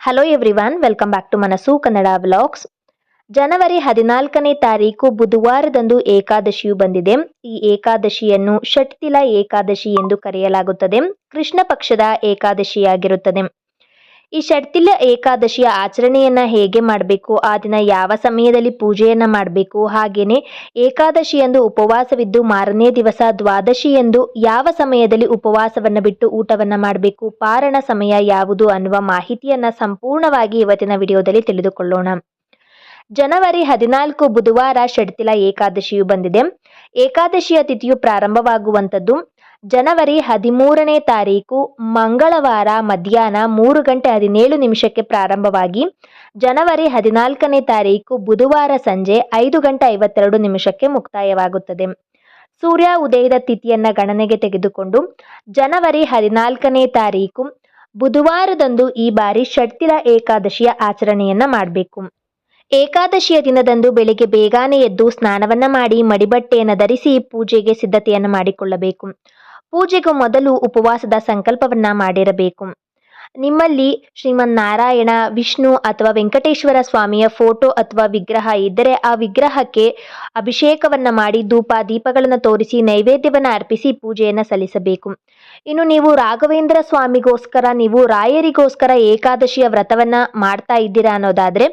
Hello everyone welcome back to Manasu Kannada vlogs ಜನವರಿ ಹದಿನಾಲ್ಕನೇ ತಾರೀಕು ಬುಧವಾರದಂದು ಏಕಾದಶಿಯು ಬಂದಿದೆ. ಈ ಏಕಾದಶಿಯನ್ನು ಷಟ್ತಿಲ ಏಕಾದಶಿ ಎಂದು ಕರೆಯಲಾಗುತ್ತದೆ. ಕೃಷ್ಣ ಪಕ್ಷದ ಏಕಾದಶಿಯಾಗಿರುತ್ತದೆ. ಈ ಷಡ್ತಿಲ ಏಕಾದಶಿಯ ಆಚರಣೆಯನ್ನ ಹೇಗೆ ಮಾಡಬೇಕು? ಆ ದಿನ ಯಾವ ಸಮಯದಲ್ಲಿ ಪೂಜೆಯನ್ನ ಮಾಡಬೇಕು? ಹಾಗೇನೆ ಏಕಾದಶಿಯಂದು ಉಪವಾಸವಿದ್ದು ಮಾರನೇ ದಿವಸ ದ್ವಾದಶಿಯಂದು ಯಾವ ಸಮಯದಲ್ಲಿ ಉಪವಾಸವನ್ನು ಬಿಟ್ಟು ಊಟವನ್ನ ಮಾಡಬೇಕು? ಪಾರಣ ಸಮಯ ಯಾವುದು ಅನ್ನುವ ಮಾಹಿತಿಯನ್ನ ಸಂಪೂರ್ಣವಾಗಿ ಇವತ್ತಿನ ವಿಡಿಯೋದಲ್ಲಿ ತಿಳಿದುಕೊಳ್ಳೋಣ. ಜನವರಿ ಹದಿನಾಲ್ಕು ಬುಧವಾರ ಷಡ್ತಿಲ ಏಕಾದಶಿಯು ಬಂದಿದೆ. ಏಕಾದಶಿಯ ತಿಥಿಯು ಪ್ರಾರಂಭವಾಗುವಂಥದ್ದು. ಜನವರಿ ಹದಿಮೂರನೇ ತಾರೀಕು ಮಂಗಳವಾರ ಮಧ್ಯಾಹ್ನ ಮೂರು ಗಂಟೆ ಹದಿನೇಳು ನಿಮಿಷಕ್ಕೆ ಪ್ರಾರಂಭವಾಗಿ ಜನವರಿ ಹದಿನಾಲ್ಕನೇ ತಾರೀಕು ಬುಧವಾರ ಸಂಜೆ ಐದು ಗಂಟೆ ಐವತ್ತೆರಡು ನಿಮಿಷಕ್ಕೆ ಮುಕ್ತಾಯವಾಗುತ್ತದೆ. ಸೂರ್ಯ ಉದಯದ ತಿಥಿಯನ್ನ ಗಣನೆಗೆ ತೆಗೆದುಕೊಂಡು ಜನವರಿ ಹದಿನಾಲ್ಕನೇ ತಾರೀಕು ಬುಧವಾರದಂದು ಈ ಬಾರಿ ಷಟ್ತಿಲ ಏಕಾದಶಿಯ ಆಚರಣೆಯನ್ನು ಮಾಡಬೇಕು. ಏಕಾದಶಿಯ ದಿನದಂದು ಬೆಳಿಗ್ಗೆ ಬೇಗನೆ ಎದ್ದು ಸ್ನಾನವನ್ನ ಮಾಡಿ ಮಡಿಬಟ್ಟೆಯನ್ನು ಧರಿಸಿ ಪೂಜೆಗೆ ಸಿದ್ಧತೆಯನ್ನು ಮಾಡಿಕೊಳ್ಳಬೇಕು. ಪೂಜೆಗೂ ಮೊದಲು ಉಪವಾಸದ ಸಂಕಲ್ಪವನ್ನ ಮಾಡಿರಬೇಕು. ನಿಮ್ಮಲ್ಲಿ ಶ್ರೀಮನ್ ನಾರಾಯಣ ವಿಷ್ಣು ಅಥವಾ ವೆಂಕಟೇಶ್ವರ ಸ್ವಾಮಿಯ ಫೋಟೋ ಅಥವಾ ವಿಗ್ರಹ ಇದ್ದರೆ ಆ ವಿಗ್ರಹಕ್ಕೆ ಅಭಿಷೇಕವನ್ನ ಮಾಡಿ ಧೂಪ, ದೀಪಗಳನ್ನು ತೋರಿಸಿ, ನೈವೇದ್ಯವನ್ನ ಅರ್ಪಿಸಿ ಪೂಜೆಯನ್ನ ಸಲ್ಲಿಸಬೇಕು. ಇನ್ನು ನೀವು ರಾಘವೇಂದ್ರ ಸ್ವಾಮಿಗೋಸ್ಕರ, ನೀವು ರಾಯರಿಗೋಸ್ಕರ ಏಕಾದಶಿಯ ವ್ರತವನ್ನ ಮಾಡ್ತಾ ಇದ್ದೀರಾ ಅನ್ನೋದಾದ್ರೆ,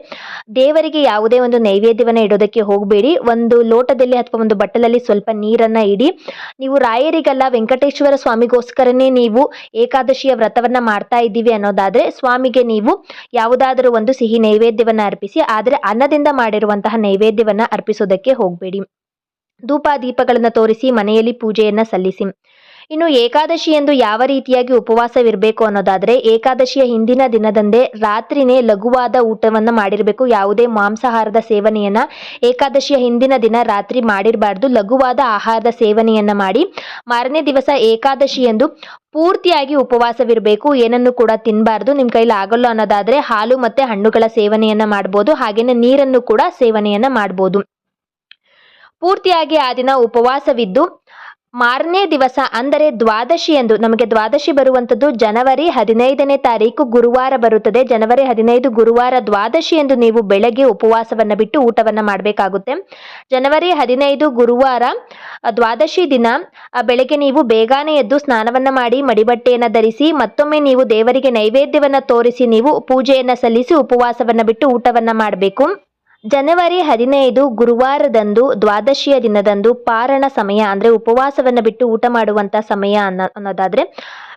ದೇವರಿಗೆ ಯಾವುದೇ ಒಂದು ನೈವೇದ್ಯವನ್ನ ಇಡೋದಕ್ಕೆ ಹೋಗಬೇಡಿ. ಒಂದು ಲೋಟದಲ್ಲಿ ಅಥವಾ ಒಂದು ಬಟ್ಟಲಲ್ಲಿ ಸ್ವಲ್ಪ ನೀರನ್ನ ಇಡಿ, ನೀವು ರಾಯರಿಗಲ್ಲ, ವೆಂಕಟೇಶ್ವರ ಸ್ವಾಮಿಗೋಸ್ಕರನೇ ನೀವು ಏಕಾದಶಿಯ ವ್ರತವನ್ನ ಮಾಡ್ತಾ ಇದ್ದೀವಿ ಅನ್ನೋದಾದ್ರೆ ಸ್ವಾಮಿಗೆ ನೀವು ಯಾವುದಾದರೂ ಒಂದು ಸಿಹಿ ನೈವೇದ್ಯವನ್ನ ಅರ್ಪಿಸಿ, ಆದರೆ ಅನ್ನದಿಂದ ಮಾಡಿರುವಂತಹ ನೈವೇದ್ಯವನ್ನ ಅರ್ಪಿಸೋದಕ್ಕೆ ಹೋಗಬೇಡಿ. ಧೂಪ ದೀಪಗಳನ್ನು ತೋರಿಸಿ ಮನೆಯಲ್ಲಿ ಪೂಜೆಯನ್ನ ಸಲ್ಲಿಸಿ. ಇನ್ನು ಏಕಾದಶಿ ಎಂದು ಯಾವ ರೀತಿಯಾಗಿ ಉಪವಾಸವಿರಬೇಕು ಅನ್ನೋದಾದ್ರೆ ಏಕಾದಶಿಯ ಹಿಂದಿನ ದಿನದಂದೇ ರಾತ್ರಿನೇ ಲಘುವಾದ ಊಟವನ್ನು ಮಾಡಿರಬೇಕು. ಯಾವುದೇ ಮಾಂಸಾಹಾರದ ಸೇವನೆಯನ್ನ ಏಕಾದಶಿಯ ಹಿಂದಿನ ದಿನ ರಾತ್ರಿ ಮಾಡಿರಬಾರ್ದು. ಲಘುವಾದ ಆಹಾರದ ಸೇವನೆಯನ್ನ ಮಾಡಿ ಮಾರನೇ ದಿವಸ ಏಕಾದಶಿ ಎಂದು ಪೂರ್ತಿಯಾಗಿ ಉಪವಾಸವಿರಬೇಕು. ಏನನ್ನು ಕೂಡ ತಿನ್ನಬಾರ್ದು ನಿಮ್ಮ ಕೈಲಿ ಆಗಲ್ಲ ಅನ್ನೋದಾದ್ರೆ ಹಾಲು ಮತ್ತೆ ಹಣ್ಣುಗಳ ಸೇವನೆಯನ್ನ ಮಾಡ್ಬೋದು. ಹಾಗೆಯೇ ನೀರನ್ನು ಕೂಡ ಸೇವನೆಯನ್ನ ಮಾಡ್ಬೋದು. ಪೂರ್ತಿಯಾಗಿ ಆ ದಿನ ಉಪವಾಸವಿದ್ದು ಮಾರನೇ ದಿವಸ ಅಂದರೆ ದ್ವಾದಶಿ ಎಂದು ನಮಗೆ ದ್ವಾದಶಿ ಬರುವಂಥದ್ದು ಜನವರಿ ಹದಿನೈದನೇ ತಾರೀಕು ಗುರುವಾರ ಬರುತ್ತದೆ. ಜನವರಿ ಹದಿನೈದು ಗುರುವಾರ ದ್ವಾದಶಿ ಎಂದು ನೀವು ಬೆಳಗ್ಗೆ ಉಪವಾಸವನ್ನ ಬಿಟ್ಟು ಊಟವನ್ನ ಮಾಡಬೇಕಾಗುತ್ತೆ. ಜನವರಿ ಹದಿನೈದು ಗುರುವಾರ ದ್ವಾದಶಿ ದಿನ ಬೆಳಗ್ಗೆ ನೀವು ಬೇಗನೆ ಎದ್ದು ಸ್ನಾನವನ್ನ ಮಾಡಿ ಮಡಿಬಟ್ಟೆಯನ್ನು ಧರಿಸಿ ಮತ್ತೊಮ್ಮೆ ನೀವು ದೇವರಿಗೆ ನೈವೇದ್ಯವನ್ನ ತೋರಿಸಿ ನೀವು ಪೂಜೆಯನ್ನು ಸಲ್ಲಿಸಿ ಉಪವಾಸವನ್ನ ಬಿಟ್ಟು ಊಟವನ್ನ ಮಾಡಬೇಕು. ಜನವರಿ ಹದಿನೈದು ಗುರುವಾರದಂದು ದ್ವಾದಶಿಯ ದಿನದಂದು ಪಾರಣ ಸಮಯ, ಅಂದ್ರೆ ಉಪವಾಸವನ್ನು ಬಿಟ್ಟು ಊಟ ಮಾಡುವಂತ ಸಮಯ ಅನ್ನೋ ಅನ್ನೋದಾದ್ರೆ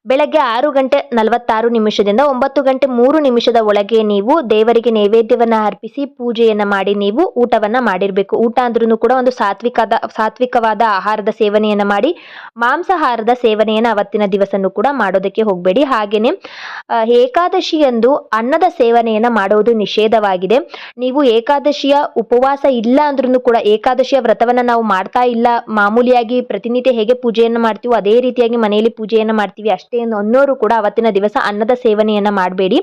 ಬೆಳಗ್ಗೆ ಆರು ಗಂಟೆ ನಲವತ್ತಾರು ನಿಮಿಷದಿಂದ ಒಂಬತ್ತು ಗಂಟೆ ಮೂರು ನಿಮಿಷದ ಒಳಗೆ ನೀವು ದೇವರಿಗೆ ನೈವೇದ್ಯವನ್ನ ಅರ್ಪಿಸಿ ಪೂಜೆಯನ್ನು ಮಾಡಿ ನೀವು ಊಟವನ್ನ ಮಾಡಿರಬೇಕು. ಊಟ ಅಂದ್ರೂ ಕೂಡ ಒಂದು ಸಾತ್ವಿಕದ, ಸಾತ್ವಿಕವಾದ ಆಹಾರದ ಸೇವನೆಯನ್ನ ಮಾಡಿ, ಮಾಂಸಾಹಾರದ ಸೇವನೆಯನ್ನ ಅವತ್ತಿನ ದಿವಸನೂ ಕೂಡ ಮಾಡೋದಕ್ಕೆ ಹೋಗಬೇಡಿ. ಹಾಗೇನೆ ಏಕಾದಶಿಯಂದು ಅನ್ನದ ಸೇವನೆಯನ್ನ ಮಾಡುವುದು ನಿಷೇಧವಾಗಿದೆ. ನೀವು ಏಕಾದಶಿಯ ಉಪವಾಸ ಇಲ್ಲ ಅಂದ್ರೂ ಕೂಡ, ಏಕಾದಶಿಯ ವ್ರತವನ್ನ ನಾವು ಮಾಡ್ತಾ ಇಲ್ಲ, ಮಾಮೂಲಿಯಾಗಿ ಪ್ರತಿನಿತ್ಯ ಹೇಗೆ ಪೂಜೆಯನ್ನು ಮಾಡ್ತೀವೋ ಅದೇ ರೀತಿಯಾಗಿ ಮನೆಯಲ್ಲಿ ಪೂಜೆಯನ್ನು ಮಾಡ್ತೀವಿ, ಅಷ್ಟೇ ಅನ್ನೋರು ಕೂಡ ಅವತ್ತಿನ ದಿವಸ ಅನ್ನದ ಸೇವನೆಯನ್ನ ಮಾಡಬೇಡಿ.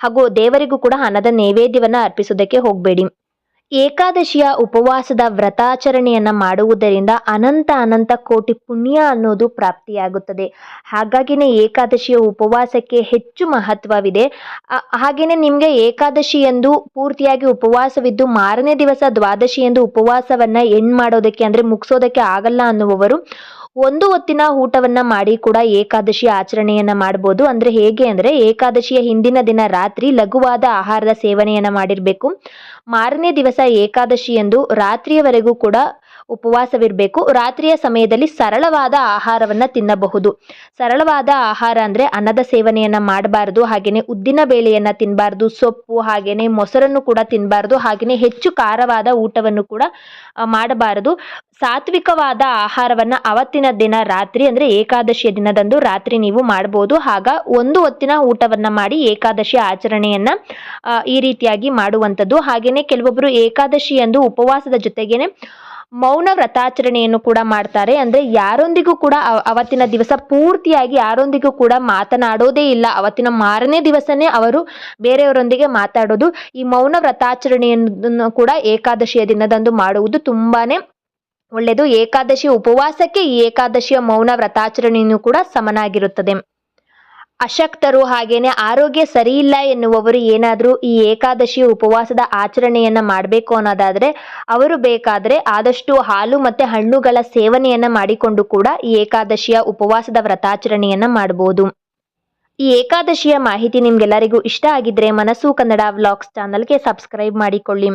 ಹಾಗೂ ದೇವರಿಗೂ ಕೂಡ ಅನ್ನದ ನೈವೇದ್ಯವನ್ನ ಅರ್ಪಿಸೋದಕ್ಕೆ ಹೋಗಬೇಡಿ. ಏಕಾದಶಿಯ ಉಪವಾಸದ ವ್ರತಾಚರಣೆಯನ್ನ ಮಾಡುವುದರಿಂದ ಅನಂತ ಅನಂತ ಕೋಟಿ ಪುಣ್ಯ ಅನ್ನೋದು ಪ್ರಾಪ್ತಿಯಾಗುತ್ತದೆ. ಹಾಗಾಗಿನೇ ಏಕಾದಶಿಯ ಉಪವಾಸಕ್ಕೆ ಹೆಚ್ಚು ಮಹತ್ವವಿದೆ. ಹಾಗೆಯೇ ಹಾಗೇನೆ ನಿಮಗೆ ಏಕಾದಶಿ ಎಂದು ಪೂರ್ತಿಯಾಗಿ ಉಪವಾಸವಿದ್ದು ಮಾರನೇ ದಿವಸ ದ್ವಾದಶಿ ಎಂದು ಉಪವಾಸವನ್ನ ಎಂಡ್ ಮಾಡೋದಕ್ಕೆ ಅಂದ್ರೆ ಮುಗಿಸೋದಕ್ಕೆ ಆಗಲ್ಲ ಅನ್ನುವವರು ಒಂದು ಹೊತ್ತಿನ ಊಟವನ್ನ ಮಾಡಿ ಕೂಡ ಏಕಾದಶಿ ಆಚರಣೆಯನ್ನ ಮಾಡಬಹುದು ಅಂದ್ರೆ ಹೇಗೆ ಅಂದ್ರೆ ಏಕಾದಶಿಯ ಹಿಂದಿನ ದಿನ ರಾತ್ರಿ ಲಘುವಾದ ಆಹಾರದ ಸೇವನೆಯನ್ನ ಮಾಡಿರ್ಬೇಕು. ಮಾರನೇ ದಿವಸ ಏಕಾದಶಿ ಎಂದು ರಾತ್ರಿಯವರೆಗೂ ಕೂಡ ಉಪವಾಸವಿರಬೇಕು. ರಾತ್ರಿಯ ಸಮಯದಲ್ಲಿ ಸರಳವಾದ ಆಹಾರವನ್ನು ತಿನ್ನಬಹುದು. ಸರಳವಾದ ಆಹಾರ ಅಂದರೆ ಅನ್ನದ ಸೇವನೆಯನ್ನು ಮಾಡಬಾರದು ಹಾಗೆಯೇ ಉದ್ದಿನ ಬೇಳೆಯನ್ನು ತಿನ್ನಬಾರ್ದು ಸೊಪ್ಪು ಹಾಗೆಯೇ ಮೊಸರನ್ನು ಕೂಡ ತಿನ್ನಬಾರ್ದು ಹಾಗೆಯೇ ಹೆಚ್ಚು ಖಾರವಾದ ಊಟವನ್ನು ಕೂಡ ಮಾಡಬಾರದು. ಸಾತ್ವಿಕವಾದ ಆಹಾರವನ್ನು ಅವತ್ತಿನ ದಿನ ರಾತ್ರಿ ಅಂದರೆ ಏಕಾದಶಿಯ ದಿನದಂದು ರಾತ್ರಿ ನೀವು ಮಾಡಬಹುದು. ಆಗ ಒಂದು ಹೊತ್ತಿನ ಊಟವನ್ನು ಮಾಡಿ ಏಕಾದಶಿ ಆಚರಣೆಯನ್ನು ಈ ರೀತಿಯಾಗಿ ಮಾಡುವಂಥದ್ದು. ಹಾಗೆಯೇ ಕೆಲವೊಬ್ಬರು ಏಕಾದಶಿ ಎಂದು ಉಪವಾಸದ ಜೊತೆಗೇನೆ ಮೌನ ವ್ರತಾಚರಣೆಯನ್ನು ಕೂಡ ಮಾಡ್ತಾರೆ. ಅಂದ್ರೆ ಯಾರೊಂದಿಗೂ ಕೂಡ ಅವತ್ತಿನ ದಿವಸ ಪೂರ್ತಿಯಾಗಿ ಯಾರೊಂದಿಗೂ ಕೂಡ ಮಾತನಾಡೋದೇ ಇಲ್ಲ. ಅವತ್ತಿನ ಮಾರನೇ ದಿವಸನೇ ಅವರು ಬೇರೆಯವರೊಂದಿಗೆ ಮಾತಾಡೋದು. ಈ ಮೌನ ವ್ರತಾಚರಣೆಯನ್ನು ಕೂಡ ಏಕಾದಶಿಯ ದಿನದಂದು ಮಾಡುವುದು ತುಂಬಾನೇ ಒಳ್ಳೆಯದು. ಏಕಾದಶಿ ಉಪವಾಸಕ್ಕೆ ಈ ಏಕಾದಶಿಯ ಮೌನ ವ್ರತಾಚರಣೆಯನ್ನು ಕೂಡ ಸಮನಾಗಿರುತ್ತದೆ. ಅಶಕ್ತರು ಹಾಗೇನೆ ಆರೋಗ್ಯ ಸರಿಯಿಲ್ಲ ಎನ್ನುವವರು ಏನಾದರೂ ಈ ಏಕಾದಶಿ ಉಪವಾಸದ ಆಚರಣೆಯನ್ನ ಮಾಡಬೇಕು ಅನ್ನೋದಾದ್ರೆ ಅವರು ಬೇಕಾದ್ರೆ ಆದಷ್ಟು ಹಾಲು ಮತ್ತೆ ಹಣ್ಣುಗಳ ಸೇವನೆಯನ್ನ ಮಾಡಿಕೊಂಡು ಕೂಡ ಈ ಏಕಾದಶಿಯ ಉಪವಾಸದ ವ್ರತಾಚರಣೆಯನ್ನ ಮಾಡಬಹುದು ಈ ಏಕಾದಶಿಯ ಮಾಹಿತಿ ನಿಮ್ಗೆಲ್ಲರಿಗೂ ಇಷ್ಟ ಆಗಿದ್ರೆ ಮನಸ್ಸು ಕನ್ನಡ ವ್ಲಾಗ್ಸ್ ಚಾನಲ್ಗೆ ಸಬ್ಸ್ಕ್ರೈಬ್ ಮಾಡಿಕೊಳ್ಳಿ.